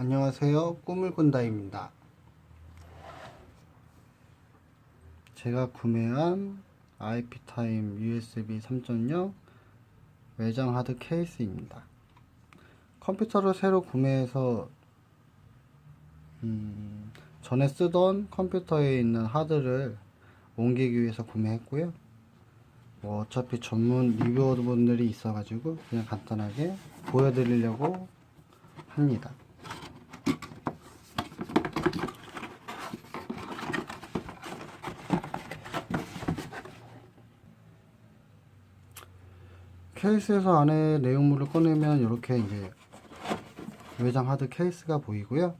안녕하세요. 꿈을 꾼다입니다. 제가 구매한 IP타임 USB 3.0 외장 하드 케이스입니다. 컴퓨터를 새로 구매해서 음, 전에 쓰던 컴퓨터에 있는 하드를 옮기기 위해서 구매했고요. 뭐 어차피 전문 리뷰어분들이 있어가지고 그냥 간단하게 보여드리려고 합니다. 케이스에서 안에 내용물을 꺼내면 이렇게 이제 외장 하드 케이스가 보이고요.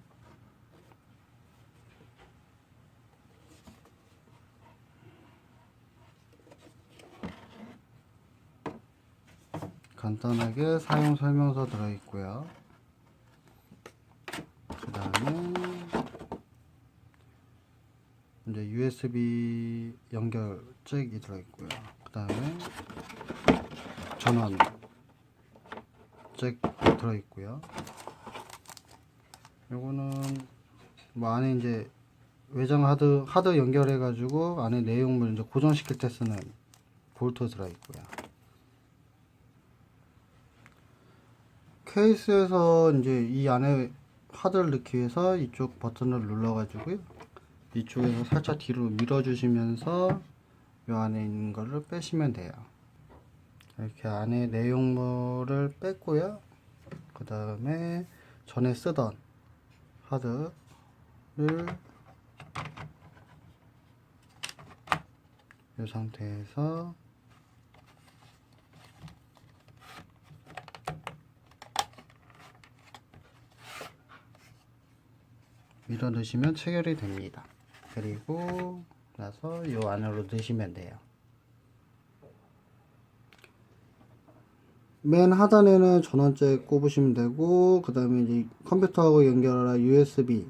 간단하게 사용 설명서 들어있고요. 그 다음에 이제 USB 연결 잭이 들어있고요. 그 다음에 전원 잭 들어있고요. 요거는 뭐 안에 이제 외장 하드 하드 연결해 가지고 안에 내용물 이제 고정시킬 때 쓰는 볼트 들어있고요. 케이스에서 이제 이 안에 하드를 넣기 위해서 이쪽 버튼을 눌러 가지고요. 이쪽에서 살짝 뒤로 밀어 주시면서 요 안에 있는 거를 빼시면 돼요. 이렇게 안에 내용물을 뺐고요. 그 다음에 전에 쓰던 하드를 이 상태에서 밀어 넣으시면 체결이 됩니다. 그리고 나서 이 안으로 넣으시면 돼요. 맨 하단에는 전원잭 꼽으시면 되고 그 다음에 이제 컴퓨터하고 연결할 USB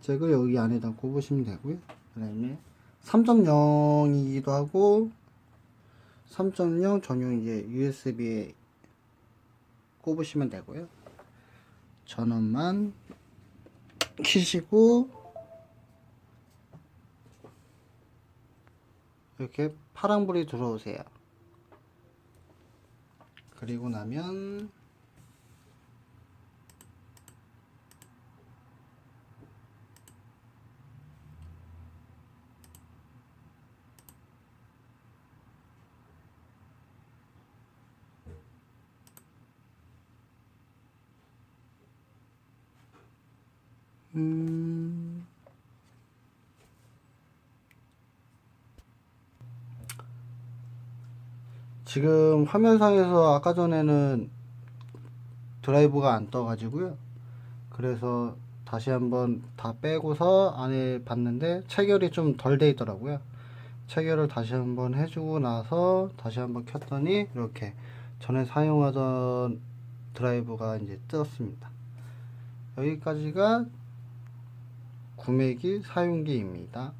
잭을 여기 안에다 꼽으시면 되고요. 그 다음에 3.0이기도 하고 3.0 전용 이제 USB에 꼽으시면 되고요. 전원만 키시고 이렇게 파란불이 들어오세요 그리고 나면 음 지금 화면상에서 아까 전에는 드라이브가 안 떠가지고요. 그래서 다시 한번 다 빼고서 안에 봤는데 체결이 좀 덜 돼 있더라고요. 체결을 다시 한번 해주고 나서 다시 한번 켰더니 이렇게 전에 사용하던 드라이브가 이제 떴습니다. 여기까지가 구매기 사용기입니다.